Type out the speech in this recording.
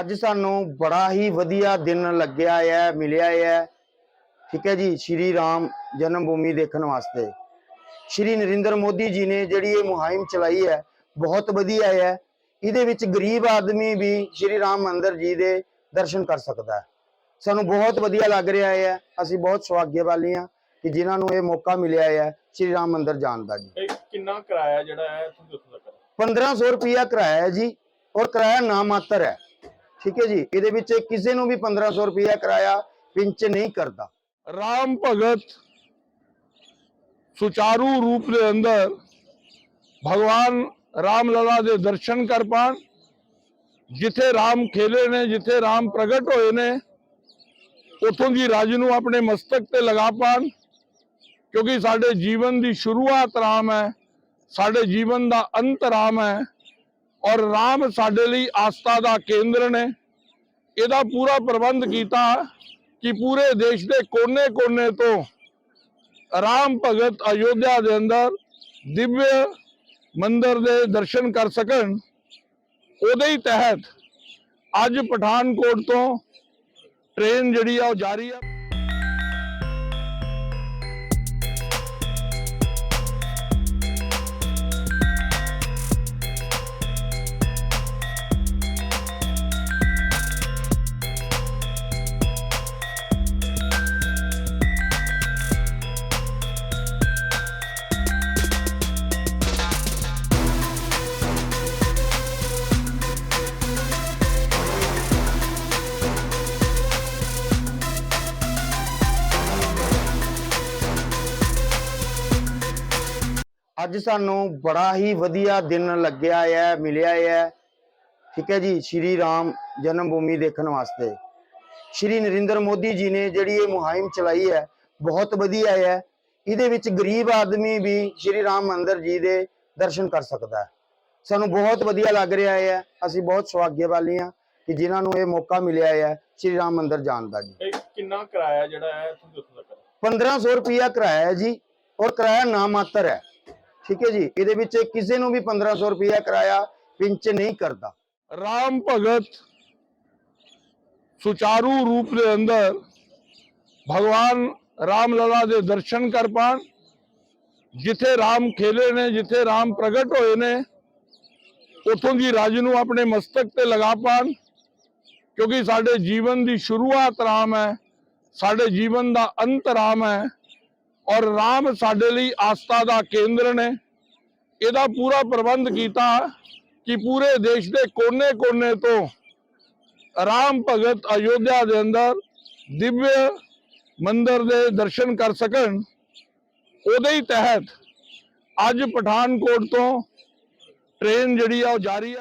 ਅੱਜ ਸਾਨੂੰ ਬੜਾ ਹੀ ਵਧੀਆ ਦਿਨ ਲੱਗਿਆ ਹੈ ਮਿਲਿਆ ਹੈ ਠੀਕ ਹੈ ਜੀ ਸ਼੍ਰੀ ਰਾਮ ਜਨਮ ਭੂਮੀ ਦੇਖਣ ਵਾਸਤੇ। ਸ਼੍ਰੀ ਨਰਿੰਦਰ ਮੋਦੀ ਜੀ ਨੇ ਜਿਹੜੀ ਇਹ ਮੁਹਿੰਮ ਚਲਾਈ ਹੈ ਬਹੁਤ ਵਧੀਆ ਹੈ। ਇਹਦੇ ਵਿੱਚ ਗਰੀਬ ਆਦਮੀ ਵੀ ਸ਼੍ਰੀ ਰਾਮ ਮੰਦਿਰ ਜੀ ਦੇ ਦਰਸ਼ਨ ਕਰ ਸਕਦਾ ਹੈ। ਸਾਨੂੰ ਬਹੁਤ ਵਧੀਆ ਲੱਗ ਰਿਹਾ ਹੈ। ਅਸੀਂ ਬਹੁਤ ਸੁਭਾਗਿਆਵਾਲੀ ਹਾਂ ਕਿ ਜਿਨ੍ਹਾਂ ਨੂੰ ਇਹ ਮੌਕਾ ਮਿਲਿਆ ਹੈ ਸ਼੍ਰੀ ਰਾਮ ਮੰਦਿਰ ਜਾਣ ਦਾ ਜੀ। ਕਿੰਨਾ ਕਿਰਾਇਆ ਜਿਹੜਾ ਹੈ ਇੱਥੋਂ ਦੇ ਉੱਥੋਂ ਤੱਕ 1500 ਰੁਪਿਆ ਕਿਰਾਇਆ ਹੈ ਜੀ ਔਰ ਕਿਰਾਇਆ ਨਾ ਮਾਤਰ ਹੈ। ਠੀਕ ਹੈ ਜੀ? ਇਹਦੇ ਵਿੱਚ ਕਿਸੇ ਨੂੰ ਵੀ 1500 ਰੁਪਇਆ ਕਿਰਾਇਆ ਪਿੰਚ ਨਹੀਂ ਕਰਦਾ। ਰਾਮ ਭਗਤ ਸੁਚਾਰੂ ਰੂਪ ਦੇ ਅੰਦਰ ਭਗਵਾਨ ਰਾਮ ਲਲਾ ਦੇ ਦਰਸ਼ਨ ਕਰ ਪਾਣ, ਜਿੱਥੇ ਰਾਮ ਖੇਲੇ ਨੇ, ਜਿੱਥੇ ਰਾਮ ਪ੍ਰਗਟ ਹੋਏ ਨੇ, ਉਥੋਂ ਦੀ ਰਾਜ ਨੂੰ ਆਪਣੇ ਮਸਤਕ ਤੇ ਲਗਾ ਪਾਣ, ਕਿਉਂਕਿ ਸਾਡੇ ਜੀਵਨ ਦੀ ਸ਼ੁਰੂਆਤ ਰਾਮ ਹੈ, ਸਾਡੇ ਜੀਵਨ ਦਾ ਅੰਤ ਰਾਮ ਹੈ। ਔਰ ਰਾਮ ਸਾਡੇ ਲਈ ਆਸਥਾ ਦਾ ਕੇਂਦਰ ਨੇ। ਇਹਦਾ ਪੂਰਾ ਪ੍ਰਬੰਧ ਕੀਤਾ ਕਿ ਪੂਰੇ ਦੇਸ਼ ਦੇ ਕੋਨੇ-ਕੋਨੇ ਤੋਂ ਰਾਮ ਭਗਤ ਅਯੋਧਿਆ ਦੇ ਅੰਦਰ ਦਿਵਯ ਮੰਦਰ ਦੇ ਦਰਸ਼ਨ ਕਰ ਸਕਣ। ਉਹਦੇ ਹੀ ਤਹਿਤ ਅੱਜ ਪਠਾਨਕੋਟ ਤੋਂ ਟ੍ਰੇਨ ਜਿਹੜੀ ਆ ਉਹ ਜਾਰੀ ਆ। ਅੱਜ ਸਾਨੂੰ ਬੜਾ ਹੀ ਵਧੀਆ ਦਿਨ ਲੱਗਿਆ ਹੈ ਮਿਲਿਆ ਹੈ। ਠੀਕ ਹੈ ਜੀ ਸ਼੍ਰੀ ਰਾਮ ਜਨਮ ਭੂਮੀ ਦੇਖਣ ਵਾਸਤੇ। ਸ਼੍ਰੀ ਨਰਿੰਦਰ ਮੋਦੀ ਜੀ ਨੇ ਜਿਹੜੀ ਇਹ ਮੁਹਿੰਮ ਚਲਾਈ ਹੈ ਬਹੁਤ ਵਧੀਆ ਹੈ। ਇਹਦੇ ਵਿੱਚ ਗਰੀਬ ਆਦਮੀ ਵੀ ਸ਼੍ਰੀ ਰਾਮ ਮੰਦਿਰ ਜੀ ਦੇ ਦਰਸ਼ਨ ਕਰ ਸਕਦਾ ਹੈ। ਸਾਨੂੰ ਬਹੁਤ ਵਧੀਆ ਲੱਗ ਰਿਹਾ ਹੈ। ਅਸੀਂ ਬਹੁਤ ਸੁਭਾਗਿਆਵਾਲੀ ਹਾਂ ਕਿ ਜਿਨ੍ਹਾਂ ਨੂੰ ਇਹ ਮੌਕਾ ਮਿਲਿਆ ਹੈ ਸ਼੍ਰੀ ਰਾਮ ਮੰਦਿਰ ਜਾਣ ਦਾ ਜੀ। ਕਿੰਨਾ ਕਿਰਾਇਆ ਜਿਹੜਾ ਹੈ ਇੱਥੋਂ ਦੇ ਉੱਥੋਂ ਤੱਕ 1500 ਰੁਪਿਆ ਕਿਰਾਇਆ ਹੈ ਜੀ ਔਰ ਕਿਰਾਇਆ ਨਾ ਮਾਤਰ ਹੈ। ਠੀਕ ਹੈ ਜੀ, ਇਹਦੇ ਵਿੱਚ ਕਿਸੇ ਨੂੰ ਵੀ 1500 ਰੁਪਇਆ ਕਿਰਾਇਆ ਪਿੰਚ ਨਹੀਂ ਕਰਦਾ। ਰਾਮ ਭਗਤ ਸੁਚਾਰੂ ਰੂਪ ਦੇ ਅੰਦਰ ਭਗਵਾਨ ਰਾਮ ਲਲਾ ਦੇ ਦਰਸ਼ਨ ਕਰ ਪਾਣ, ਜਿੱਥੇ ਰਾਮ ਖੇਲੇ ਨੇ, ਜਿੱਥੇ ਰਾਮ ਪ੍ਰਗਟ ਹੋਏ ਨੇ, ਉਥੋਂ ਦੀ ਰਾਜ ਨੂੰ ਆਪਣੇ ਮਸਤਕ ਤੇ ਲਗਾ ਪਾਣ, ਕਿਉਂਕਿ ਸਾਡੇ ਜੀਵਨ ਦੀ ਸ਼ੁਰੂਆਤ ਰਾਮ ਹੈ, ਸਾਡੇ ਜੀਵਨ ਦਾ ਅੰਤ ਰਾਮ ਹੈ। ਔਰ ਰਾਮ ਸਾਡੇ ਲਈ ਆਸਥਾ ਦਾ ਕੇਂਦਰ ਨੇ। ਇਹਦਾ ਪੂਰਾ ਪ੍ਰਬੰਧ ਕੀਤਾ ਕਿ ਪੂਰੇ ਦੇਸ਼ ਦੇ ਕੋਨੇ-ਕੋਨੇ ਤੋਂ ਰਾਮ ਭਗਤ ਅਯੋਧਿਆ ਦੇ ਅੰਦਰ ਦਿਵਯ ਮੰਦਰ ਦੇ ਦਰਸ਼ਨ ਕਰ ਸਕਣ। ਉਹਦੇ ਹੀ ਤਹਿਤ ਅੱਜ ਪਠਾਨਕੋਟ ਤੋਂ ਟ੍ਰੇਨ ਜਿਹੜੀ ਆ ਉਹ ਜਾਰੀ ਆ।